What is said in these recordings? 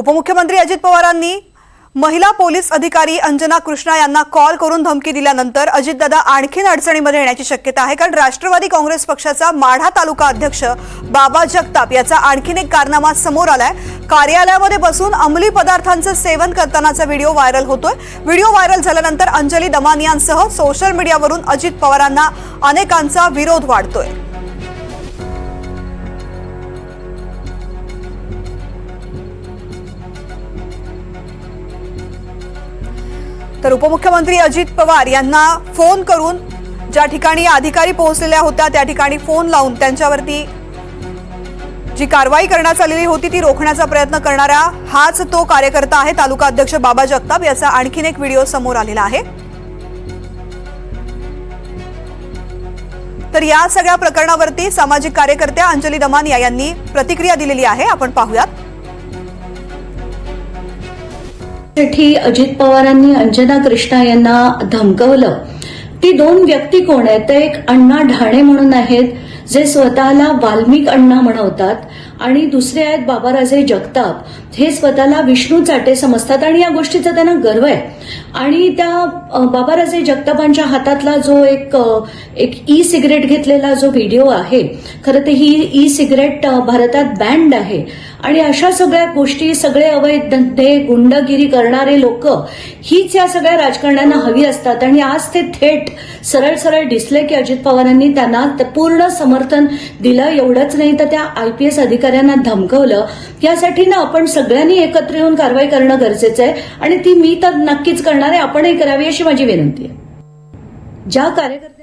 उपमुख्यमंत्री अजित पवारांनी महिला पोलीस अधिकारी अंजना कृष्णा यांना कॉल करून धमकी दिल्यानंतर अजितदादा आणखीन अडचणीमध्ये येण्याची शक्यता आहे. कारण राष्ट्रवादी काँग्रेस पक्षाचा माढा तालुका अध्यक्ष बाबा जगताप याचा आणखीन एक कारनामा समोर आलाय. कार्यालयामध्ये बसून अंमली पदार्थांचं सेवन करतानाचा व्हिडिओ व्हायरल होतोय. व्हिडिओ व्हायरल झाल्यानंतर अंजली दमानियांसह सोशल मीडियावरून अजित पवारांना अनेकांचा विरोध वाढतोय. तर उपमुख्यमंत्री अजित पवार यांना फोन करून ज्या ठिकाणी अधिकारी पोहोचलेल्या होत्या त्या ठिकाणी फोन लावून त्यांच्यावरती जी कारवाई करण्यात आलेली होती ती रोखण्याचा प्रयत्न करणारा हाच तो कार्यकर्ता आहे तालुका अध्यक्ष बाबा जगताप. याचा आणखीन एक व्हिडिओ समोर आलेला आहे. तर या सगळ्या प्रकरणावरती सामाजिक कार्यकर्त्या अंजली दमानिया यांनी प्रतिक्रिया दिलेली आहे. आपण पाहूयात. साठी अजित पवारांनी अंजना कृष्णा यांना धमकवलं. ती दोन व्यक्ती कोण आहेत? तर एक अण्णा ढाणे म्हणून आहेत जे स्वतःला वाल्मिक अण्णा म्हणवतात आणि दुसरे आहेत बाबाराजे जगताप. हे स्वतःला विष्णू चाटे समजतात आणि या गोष्टीचा त्यांना गर्व आहे. आणि त्या बाबा बाबाराजे जगतापांच्या हातातला जो एक एक ई सिगरेट घेतलेला जो व्हिडिओ आहे खरं तर ही ई सिगरेट भारतात बँड आहे. आणि अशा सगळ्या गोष्टी सगळे अवैध धंदे गुंडगिरी करणारे लोक हीच या सगळ्या राजकारण्यांना हवी असतात. आणि आज ते थेट सरळ सरळ दिसले की अजित पवारांनी त्यांना पूर्ण समर्थन दिलं एवढंच नाही तर त्या आय पी एस अधिकाऱ्यांना धमकवलं. यासाठी ना आपण सगळ्यांनी एकत्र येऊन कारवाई करणं गरजेचं आहे. आणि ती मी तर नक्कीच करणार आहे आपणही करावी अशी माझी विनंती आहे. ज्या कार्यकर्त्या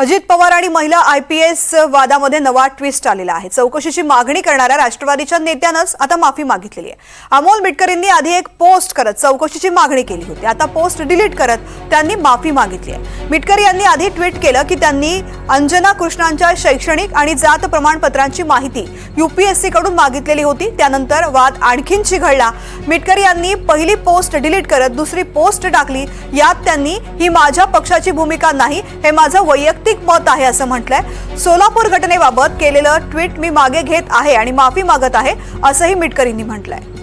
अजित पवार आणि महिला आय पी एस वादामध्ये नवा ट्विस्ट आलेला आहे. चौकशीची मागणी करणाऱ्या राष्ट्रवादीच्या नेत्यानंच आता माफी मागितलेली आहे. अमोल मिटकरींनी आधी एक पोस्ट करत चौकशीची मागणी केली होती. आता पोस्ट डिलीट करत त्यांनी माफी मागितली आहे. मिटकरी यांनी आधी ट्विट केलं की त्यांनी अंजना कृष्णांच्या शैक्षणिक आणि जात प्रमाणपत्रांची माहिती युपीएससी कडून मागितलेली होती. त्यानंतर वाद आणखीन चिघळला. मिटकरी यांनी पहिली पोस्ट डिलीट करत दुसरी पोस्ट टाकली. यात त्यांनी ही माझ्या पक्षाची भूमिका नाही. हे माझं वैयक्तिक वैयक्तिक मत आहे असं म्हटलंय. सोलापूर घटनेबाबत केलेलं ट्विट मी मागे घेत आहे आणि माफी मागत आहे असंही मिटकरींनी म्हटलंय.